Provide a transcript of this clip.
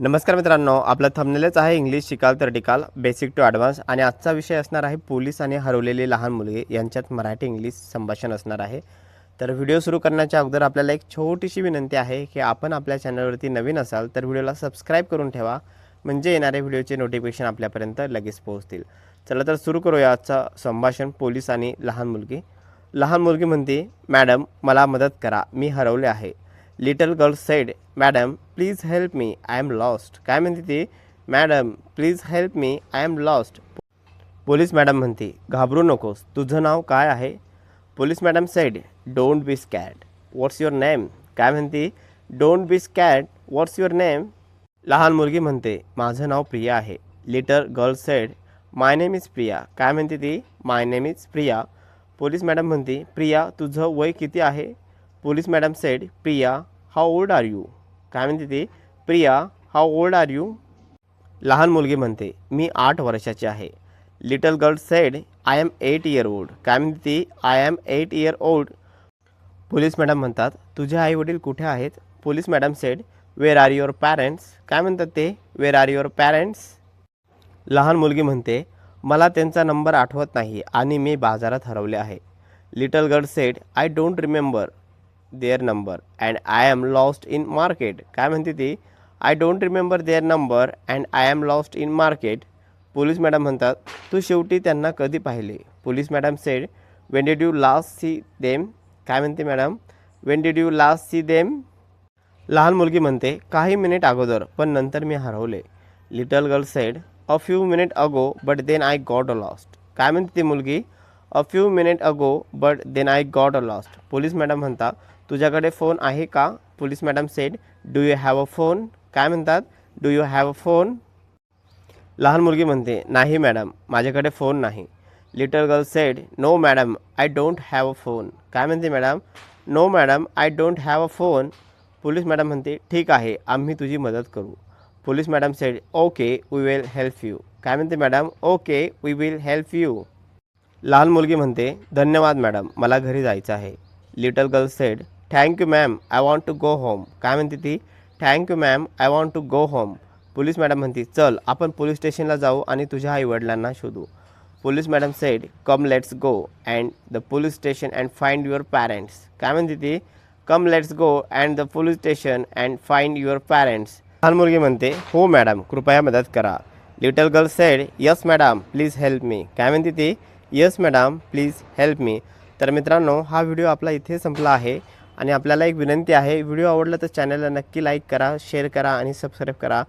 नमस्कार मित्रांनो आपलं थंबनेलच आहे इंग्लिश शिकाल तर टिकाल बेसिक टू ॲडव्हान्स आणि आजचा विषय असणार आहे पोलीस आणि हरवलेली लहान मुलगी. यांच्यात मराठी इंग्लिश संभाषण असणार आहे. तर व्हिडिओ सुरू करण्याच्या अगोदर आपल्याला एक छोटीशी विनंती आहे की आपण आपल्या चॅनलवरती नवीन असाल तर व्हिडिओला सबस्क्राईब करून ठेवा. म्हणजे येणाऱ्या व्हिडिओचे नोटिफिकेशन आपल्यापर्यंत लगेच पोहोचतील. चला तर सुरू करूया आजचं संभाषण पोलीस आणि लहान मुलगी. लहान मुलगी म्हणते मॅडम मला मदत करा. मी हरवले आहे. Little girl said madam please help me I am lost काय म्हणते ती? Madam please help me I am lost police madam म्हणते घाबरू नकोस तुझं नाव काय आहे? Police madam said don't be scared what's your name काय म्हणते? Don't be scared what's your name लहान मुलगी म्हणते माझं नाव प्रिया आहे. Little girl said my name is Priya. काय म्हणते ती? My name is Priya. Police madam म्हणते प्रिया तुझं वय किती आहे? Police madam said Priya how old are you काय म्हणते ती? Priya how old are you लहान मुलगी म्हणते मी आठ वर्षाची आहे. Little girl said I am eight year old काय म्हणते ती? I am eight year old police madam म्हणतात तुझे आई वडील कुठे आहेत? Police madam said where are your parents काय म्हणतात ते? वेर आर युअर पॅरेंट्स लहान मुलगी म्हणते मला त्यांचा नंबर आठवत नाही आणि मी बाजारात हरवले आहे. Little girl said I don't remember their number and I am lost in market काय म्हणते ती I don't remember their number and I am lost in market police madam म्हणतात तू शेवटी त्यांना कधी पाहिले? Police madam said when did you last see them काय म्हणते madam when did you last see them लहान मुलगी म्हणते काही मिनिट अगोदर पण नंतर मी हरवले. Little girl said a few minute ago but then I got a lost काय म्हणते ती मुलगी a few minute ago but then I got a lost police madam म्हणता तुझ्याकडे फोन आहे का? Police madam said do you have a phone काय म्हणतात? Do you have a phone लहान मुलगी म्हणते नाही मॅडम माझ्याकडे फोन नाही. Little girl said no madam I don't have a phone काय म्हणते madam no madam I don't have a phone police madam म्हणते ठीक आहे आम्ही तुझी मदत करू. Police madam said okay we will help you काय म्हणते madam okay we will help you लहान मुलगी म्हणते धन्यवाद मॅडम मला घरी जायचं आहे. Little girl said thank you ma'am I want to go home काय म्हणते ती? Thank you ma'am I want to go home police madam म्हणते चल आपण पोलीस स्टेशनला जाऊ आणि तुझ्या आईवडिलांना शोधू. Police madam said come let's go and the police station and find your parents काय म्हणते ती? Come let's go and the police station and find your parents लहान मुलगी म्हणते हो मॅडम कृपया मदत करा. Little girl said yes madam please help me काय म्हणते ती? Yes madam please help me तर मित्रांनो हा व्हिडिओ आपला इथे संपला आहे. आणि आपल्याला एक विनंती आहे व्हिडिओ आवडला तर चॅनलला नक्की लाईक करा शेअर करा आणि सबस्क्राईब करा.